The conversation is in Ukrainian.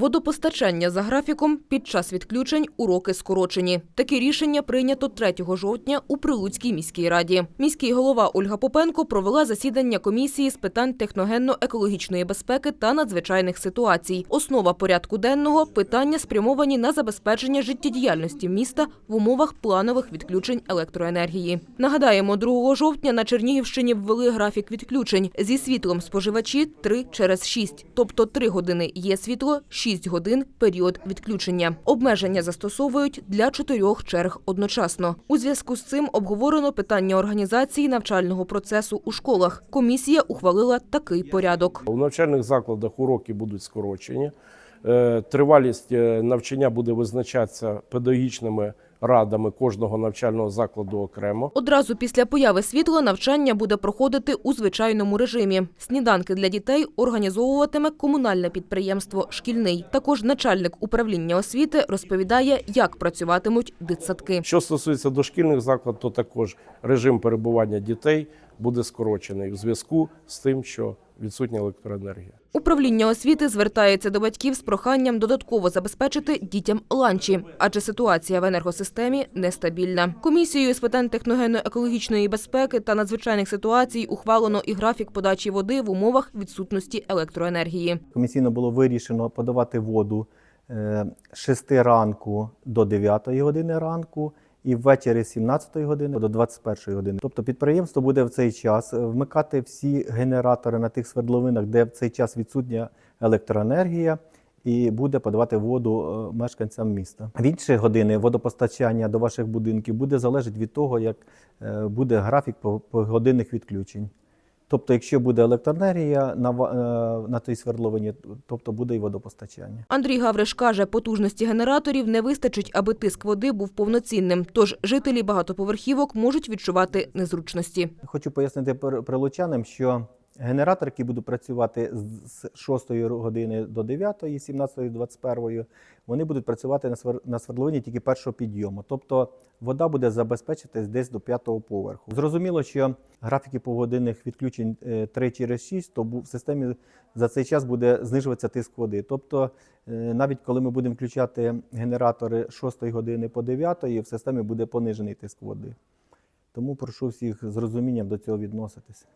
Водопостачання за графіком під час відключень уроки скорочені. Таке рішення прийнято 3 жовтня у Прилуцькій міській раді. Міський голова Ольга Попенко провела засідання комісії з питань техногенно-екологічної безпеки та надзвичайних ситуацій. Основа порядку денного питання спрямовані на забезпечення життєдіяльності міста в умовах планових відключень електроенергії. Нагадаємо, 2 жовтня на Чернігівщині ввели графік відключень зі світлом споживачі 3 через 6, тобто 3 години є світло, 6 годин період відключення. Обмеження застосовують для чотирьох черг одночасно. У зв'язку з цим обговорено питання організації навчального процесу у школах. Комісія ухвалила такий порядок. У навчальних закладах уроки будуть скорочені. Е, Тривалість е, навчання буде визначатися педагогічними радами кожного навчального закладу окремо. Одразу після появи світла навчання буде проходити у звичайному режимі. Сніданки для дітей організовуватиме комунальне підприємство «Шкільний». Також начальник управління освіти розповідає, як працюватимуть дитсадки. Що стосується дошкільних закладів, то також режим перебування дітей буде скорочений в зв'язку з тим, що відсутня електроенергія. Управління освіти звертається до батьків з проханням додатково забезпечити дітям ланчі, адже ситуація в енергосистемі нестабільна. Комісією з питань техногенно-екологічної безпеки та надзвичайних ситуацій ухвалено і графік подачі води в умовах відсутності електроенергії. Комісійно було вирішено подавати воду е, з 6 ранку до 9 години ранку і ввечері з 17 години до 21 години. Тобто підприємство буде в цей час вмикати всі генератори на тих свердловинах, де в цей час відсутня електроенергія. І буде подавати воду е, мешканцям міста. В інші години водопостачання до ваших будинків буде залежати від того, як е, буде графік по- погодинних відключень. Тобто, якщо буде електроенергія на, е, на тій свердловині, тобто буде і водопостачання. Андрій Гавриш каже, потужності генераторів не вистачить, аби тиск води був повноцінним. Тож жителі багатоповерхівок можуть відчувати незручності. Хочу пояснити прилучанам, що генератори, які будуть працювати з- з 6 години до 9, 17, 21, вони будуть працювати на свердловині тільки першого підйому. Тобто вода буде забезпечитись десь до 5 поверху. Зрозуміло, що графіки погодинних відключень е, 3 через 6, то в системі за цей час буде знижуватися тиск води. Тобто, е, навіть коли ми будемо включати генератори 6 години по 9, в системі буде понижений тиск води. Тому прошу всіх з розумінням до цього відноситися.